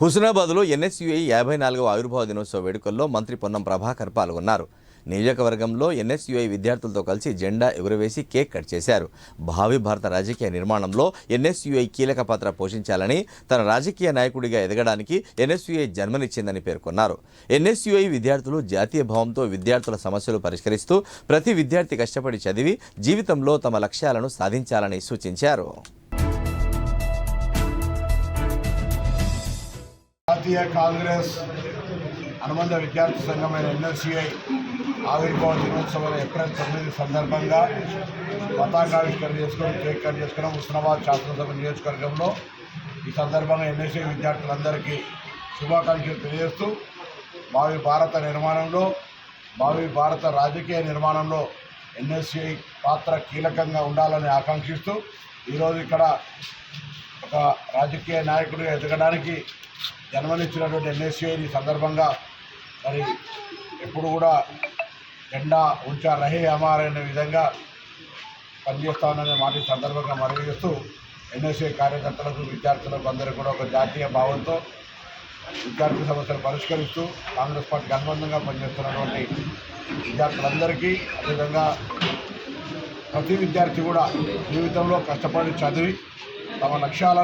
హుస్నాబాద్లో NSUI యాభై నాలుగవ ఆవిర్భావ దినోత్సవ వేడుకల్లో మంత్రి పొన్నం ప్రభాకర్ పాల్గొన్నారు. నియోజకవర్గంలో ఎన్ఎస్యుఐ విద్యార్థులతో కలిసి జెండా ఎగురవేసి కేక్ కట్ చేశారు. భావి భారత రాజకీయ నిర్మాణంలో ఎన్ఎస్యుఐ కీలక పాత్ర పోషించాలని తన రాజకీయ నాయకుడిగా ఎదగడానికి ఎన్ఎస్యుఐ జన్మనిచ్చిందని పేర్కొన్నారు. ఎన్ఎస్యుఐ విద్యార్థులు జాతీయ భావంతో విద్యార్థుల సమస్యలు పరిష్కరిస్తూ ప్రతి విద్యార్థి కష్టపడి చదివి జీవితంలో తమ లక్ష్యాలను సాధించాలని సూచించారు. జాతీయ కాంగ్రెస్ అనుబంధ విద్యార్థి సంఘమైన ఎన్ఎస్సిఐ ఆవిర్భావ దినోత్సవం ఏప్రిల్ తొమ్మిది సందర్భంగా పతాకావిష్కరణ చేసుకుని కేక్ కట్ చేసుకున్నాం ఉస్మానాబాద్ శాసనసభ నియోజకవర్గంలో ఈ సందర్భంగా ఎన్ఎస్ఐ విద్యార్థులందరికీ శుభాకాంక్షలు తెలియజేస్తూ భావి భారత నిర్మాణంలో భావి భారత రాజకీయ నిర్మాణంలో ఎన్ఎస్సిఐ పాత్ర కీలకంగా ఉండాలని ఆకాంక్షిస్తూ ఈరోజు ఇక్కడ ఒక రాజకీయ నాయకుడిగా ఎదగడానికి జన్మనిచ్చినటువంటి ఎన్ఎస్సీఐని సందర్భంగా మరి ఎప్పుడు కూడా జెండా ఉంచా రహే అమార్ అనే విధంగా పనిచేస్తాననే మాట సందర్భంగా మనవి చేస్తూ ఎన్ఎస్ఏ కార్యకర్తలకు విద్యార్థులకు అందరికీ కూడా ఒక జాతీయ భావంతో విద్యార్థి సమస్యలు పరిష్కరిస్తూ కాంగ్రెస్ పార్టీకి అనుబంధంగా పనిచేస్తున్నటువంటి విద్యార్థులందరికీ అదేవిధంగా ప్రతి విద్యార్థి కూడా జీవితంలో కష్టపడి చదివి తమ లక్ష్యాలను